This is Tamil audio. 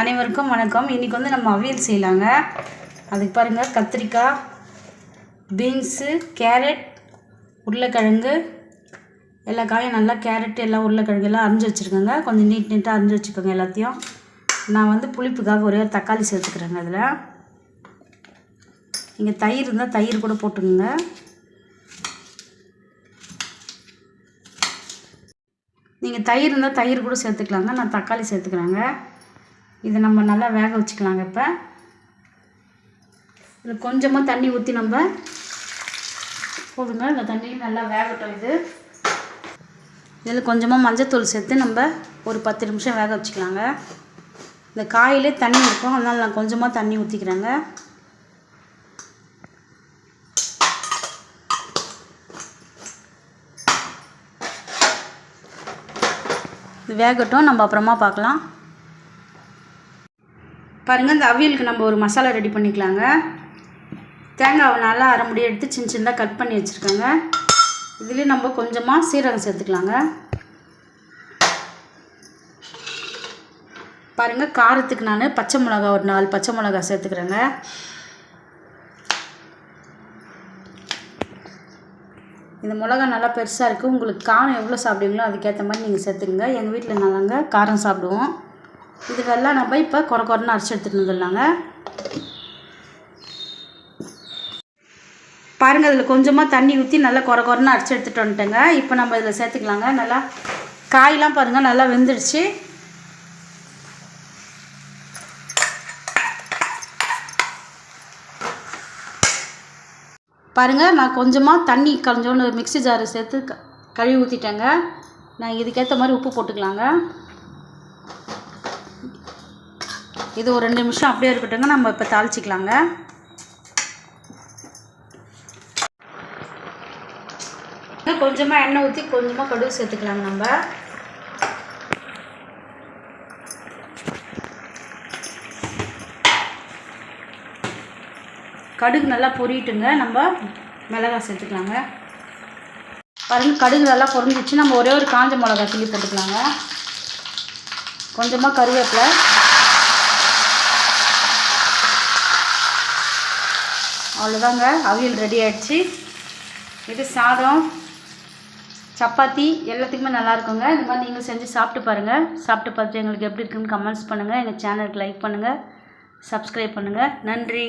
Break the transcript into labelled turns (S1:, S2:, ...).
S1: அனைவருக்கும் வணக்கம். இன்றைக்கி வந்து நம்ம அவியல் செய்யலாங்க. அதுக்கு பாருங்கள் கத்திரிக்காய் பீன்ஸு கேரட் உருளைக்கிழங்கு எல்லா காயும் நல்லா கேரட் எல்லாம் உருளைக்கிழங்கு எல்லாம் அரிஞ்சு வச்சுருக்கோங்க. கொஞ்சம் நீட் நீட்டாக அரிஞ்சு வச்சுக்கோங்க எல்லாத்தையும். நான் வந்து புளிப்புக்காக ஒரே தக்காளி சேர்த்துக்கிறேங்க அதில். இங்கே தயிர் இருந்தால் தயிர் கூட போட்டுக்கோங்க. நீங்கள் தயிர் இருந்தால் தயிர் கூட சேர்த்துக்கலாங்க. நான் தக்காளி சேர்த்துக்கிறேங்க. இதை நம்ம நல்லா வேக வச்சுக்கலாங்க இப்போ. இதில் கொஞ்சமாக தண்ணி ஊற்றி நம்ம போதுங்க. இந்த தண்ணியும் நல்லா வேகட்டும் இது. இதில் கொஞ்சமாக மஞ்சத்தூள் சேர்த்து நம்ம ஒரு பத்து நிமிஷம் வேக வச்சுக்கலாங்க. இந்த காயிலே தண்ணி இருக்கும். அதனால் நான் கொஞ்சமாக தண்ணி ஊற்றிக்கிறேங்க இது வேகட்டும். நம்ம அப்புறமா பார்க்கலாம். பாருங்கள் இந்த அவியலுக்கு நம்ம ஒரு மசாலா ரெடி பண்ணிக்கலாங்க. தேங்காவை நல்லா அரை முடி எடுத்து சின்ன சின்னதாக கட் பண்ணி வச்சுருக்கோங்க. இதுலேயே நம்ம கொஞ்சமாக சீரகம் சேர்த்துக்கலாங்க. பாருங்கள் காரத்துக்கு நான் பச்சை மிளகா ஒரு நாலு பச்சை மிளகா சேர்த்துக்கிறேங்க. இந்த மிளகா நல்லா பெருசாக இருக்குது உங்களுக்கு காரம் எவ்வளோ சாப்பிடுவீங்களோ அதுக்கேற்ற மாதிரி நீங்கள் சேர்த்துக்கோங்க. எங்கள் வீட்டில் நாங்கள் காரம் சாப்பிடுவோம். இதுவெல்லாம் நம்ம இப்போ குறை குறைன்னு அரைச்சி எடுத்துகிட்டு வந்துடலாங்க. பாருங்கள் இதில் கொஞ்சமாக தண்ணி ஊற்றி நல்லா குறை குறைன்னு அரைச்சி எடுத்துகிட்டு வந்துட்டேங்க. இப்போ நம்ம இதில் சேர்த்துக்கலாங்க. நல்லா காயெலாம் பாருங்கள் நல்லா வெந்துடுச்சு பாருங்கள் நான் கொஞ்சமாக தண்ணி கொஞ்சோண்டு மிக்சி ஜாரை சேர்த்து க கழுவி ஊற்றிட்டேங்க நான் இதுக்கேற்ற மாதிரி உப்பு போட்டுக்கலாங்க. இது ஒரு ரெண்டு நிமிஷம் அப்படியே இருக்கட்டுங்க நம்ம இப்போ தாளிச்சிக்கலாங்க. கொஞ்சமாக எண்ணெய் ஊற்றி கொஞ்சமாக கடுகு சேர்த்துக்கலாங்க நம்ம. கடுகு நல்லா பொரியட்டுங்க நம்ம மிளகாய் சேர்த்துக்கலாங்க. பாருங்க கடுகு நல்லா பொரிஞ்சிச்சு. நம்ம ஒரே ஒரு காஞ்ச மிளகா கிள்ளி போட்டுக்கலாங்க. கொஞ்சமாக கருவேப்பிலை. அவ்வளோதாங்க அவியல் ரெடி ஆகிடுச்சு இது சாதம் சப்பாத்தி எல்லாத்துக்குமே நல்லா இருக்குங்க. இந்த மாதிரி நீங்களும் செஞ்சு சாப்பிட்டு பாருங்கள் சாப்பிட்டு பார்த்துட்டு எங்களுக்கு எப்படி இருக்குன்னு கமெண்ட்ஸ் பண்ணுங்கள் எங்கள் சேனலுக்கு லைக் பண்ணுங்கள் சப்ஸ்கிரைப் பண்ணுங்கள் நன்றி.